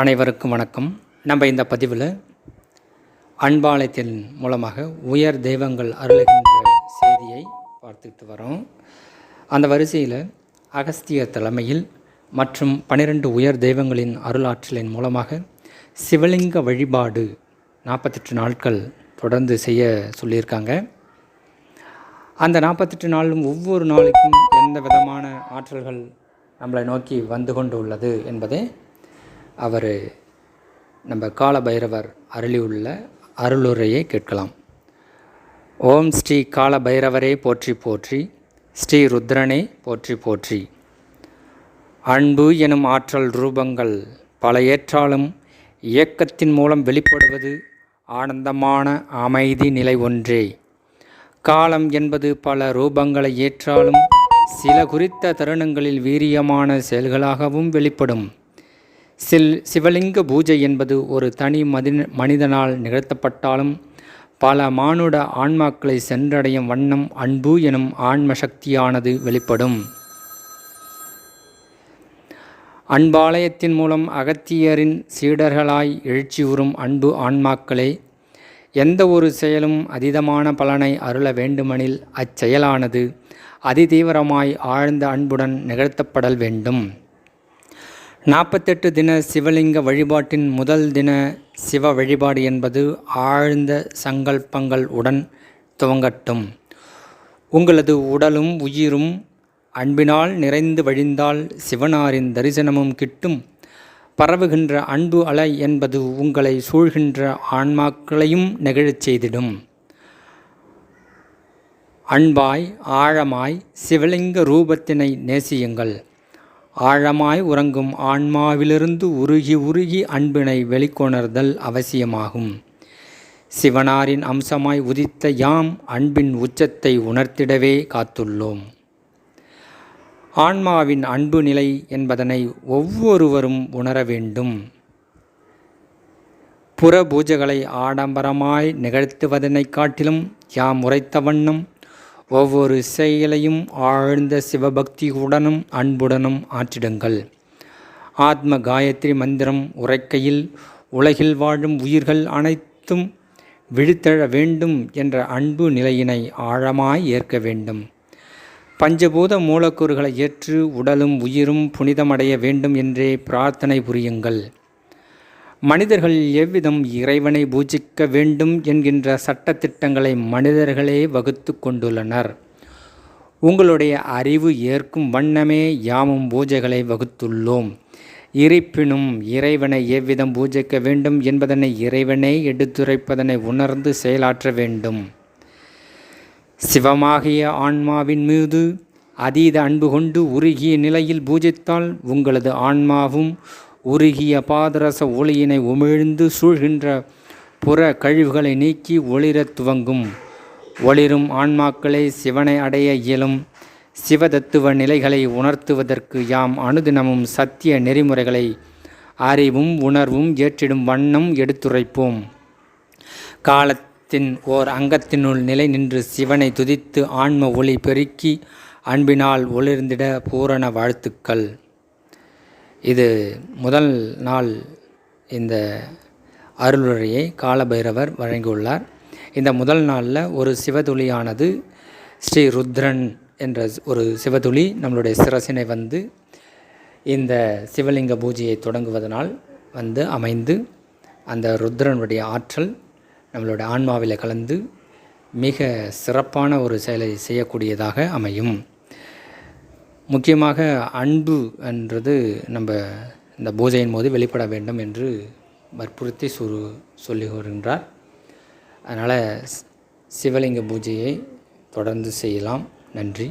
அனைவருக்கும் வணக்கம். நம்ம இந்த பதிவில் அன்பாலயத்தின் மூலமாக உயர் தெய்வங்கள் அருளுகின்ற செய்தியை பார்த்துக்கிட்டு வரோம். அந்த வரிசையில் அகஸ்தியர் தலைமையில் மற்றும் பனிரெண்டு உயர் தெய்வங்களின் அருளாற்றலின் மூலமாக சிவலிங்க வழிபாடு நாற்பத்தெட்டு நாட்கள் தொடர்ந்து செய்ய சொல்லியிருக்காங்க. அந்த நாற்பத்தெட்டு நாளும் ஒவ்வொரு நாளைக்கும் எந்த விதமான ஆற்றல்கள் நம்மளை நோக்கி வந்து கொண்டு உள்ளது என்பதை அவர் நம்ம கால பைரவர் அருளியுள்ள அருளுரையை கேட்கலாம். ஓம் ஸ்ரீ கால பைரவரே போற்றி போற்றி ஸ்ரீ ருத்ரனே போற்றி போற்றி. அன்பு எனும் ஆற்றல் ரூபங்கள் பல ஏற்றாலும் இயக்கத்தின் மூலம் வெளிப்படுவது ஆனந்தமான அமைதி நிலை ஒன்றே. காலம் என்பது பல ரூபங்களை ஏற்றாலும் சில குறித்த தருணங்களில் வீரியமான செயல்களாகவும் வெளிப்படும். சில் சிவலிங்க பூஜை என்பது ஒரு தனி மதி மனிதனால் நிகழ்த்தப்பட்டாலும் பல மானுட ஆன்மாக்களை சென்றடையும் வண்ணம் அன்பு எனும் ஆன்ம சக்தியானது வெளிப்படும். அன்பாலயத்தின் மூலம் அகத்தியரின் சீடர்களாய் எழுச்சியுறும் அன்பு ஆன்மாக்களே எந்த ஒரு செயலும் அதீதமான பலனை அருள வேண்டுமெனில் அச்செயலானது அதிதீவிரமாய் ஆழ்ந்த அன்புடன் நிகழ்த்தப்படல் வேண்டும். நாற்பத்தெட்டு தின சிவலிங்க வழிபாட்டின் முதல் தின சிவ வழிபாடு என்பது ஆழ்ந்த சங்கல்பங்கள் உடன் துவங்கட்டும். உங்களது உடலும் உயிரும் அன்பினால் நிறைந்து வழிந்தால் சிவனாரின் தரிசனமும் கிட்டும். பரவுகின்ற அன்பு அலை என்பது உங்களை சூழ்கின்ற ஆன்மாக்களையும் நெகிழச் செய்திடும். அன்பாய் ஆழமாய் சிவலிங்க ரூபத்தினை நேசியுங்கள். ஆழமாய் உறங்கும் ஆன்மாவிலிருந்து உருகி உருகி அன்பினை வெளிக்கொணர்தல் அவசியமாகும். சிவனாரின் அம்சமாய் உதித்த யாம் அன்பின் உச்சத்தை உணர்த்திடவே காத்துள்ளோம். ஆன்மாவின் அன்பு நிலை என்பதனை ஒவ்வொருவரும் உணர வேண்டும். புற பூஜைகளை ஆடம்பரமாய் நிகழ்த்துவதனைக் காட்டிலும் யாம் உரைத்த வண்ணம் ஒவ்வொரு செயலையும் ஆழ்ந்த சிவபக்தியுடனும் அன்புடனும் ஆற்றிடுங்கள். ஆத்ம காயத்ரி மந்திரம் உரைக்கையில் உலகில் வாழும் உயிர்கள் அனைத்தும் விழித்தழ வேண்டும் என்ற அன்பு நிலையினை ஆழமாய் ஏற்க வேண்டும். பஞ்சபூத மூலக்கூறுகளை ஏற்று உடலும் உயிரும் புனிதமடைய வேண்டும் என்றே பிரார்த்தனை புரியுங்கள். மனிதர்கள் எவ்விதம் இறைவனை பூஜிக்க வேண்டும் என்கின்ற சட்டத்திட்டங்களை மனிதர்களே வகுத்து கொண்டுள்ளனர். உங்களுடைய அறிவு ஏற்கும் வண்ணமே யாமும் பூஜைகளை வகுத்துள்ளோம். இருப்பினும் இறைவனை எவ்விதம் பூஜிக்க வேண்டும் என்பதனை இறைவனே எடுத்துரைப்பதனை உணர்ந்து செயலாற்ற வேண்டும். சிவமாகிய ஆன்மாவின் மீது அதீத அன்பு கொண்டு உருகிய நிலையில் பூஜித்தால் உங்களது ஆன்மாவும் உருகிய பாதரச ஒளியினை உமிழ்ந்து சூழ்கின்ற புற கழிவுகளை நீக்கி ஒளிரத் துவங்கும். ஒளிரும் ஆன்மாக்களை சிவனை அடைய இயலும். சிவதத்துவ நிலைகளை உணர்த்துவதற்கு யாம் அனுதினமும் சத்திய நெறிமுறைகளை அறிவும் உணர்வும் ஏற்றிடும் வண்ணம் எடுத்துரைப்போம். காலத்தின் ஓர் அங்கத்தினுள் நிலை நின்று சிவனை துதித்து ஆன்ம ஒளி பெருக்கி அன்பினால் ஒளிர்ந்திட பூரண வாழ்த்துக்கள். இது முதல் நாள் இந்த அருளுரையை காலபைரவர் வழங்கியுள்ளார். இந்த முதல் நாளில் ஒரு சிவதுளியானது ஸ்ரீ ருத்ரன் என்ற ஒரு சிவதுளி நம்மளுடைய சிரசினை வந்து இந்த சிவலிங்க பூஜையை தொடங்குவதனால் வந்து அமைந்து அந்த ருத்ரனுடைய ஆற்றல் நம்மளுடைய ஆன்மாவில் கலந்து மிக சிறப்பான ஒரு செயலை செய்யக்கூடியதாக அமையும். முக்கியமாக அன்பு என்றது நம்ம இந்த பூஜையின் போது வெளிப்பட வேண்டும் என்று வற்புறுத்தி சுரு சொல்லி வருகின்றார் அதனால் சிவலிங்க பூஜையை தொடர்ந்து செய்யலாம். நன்றி.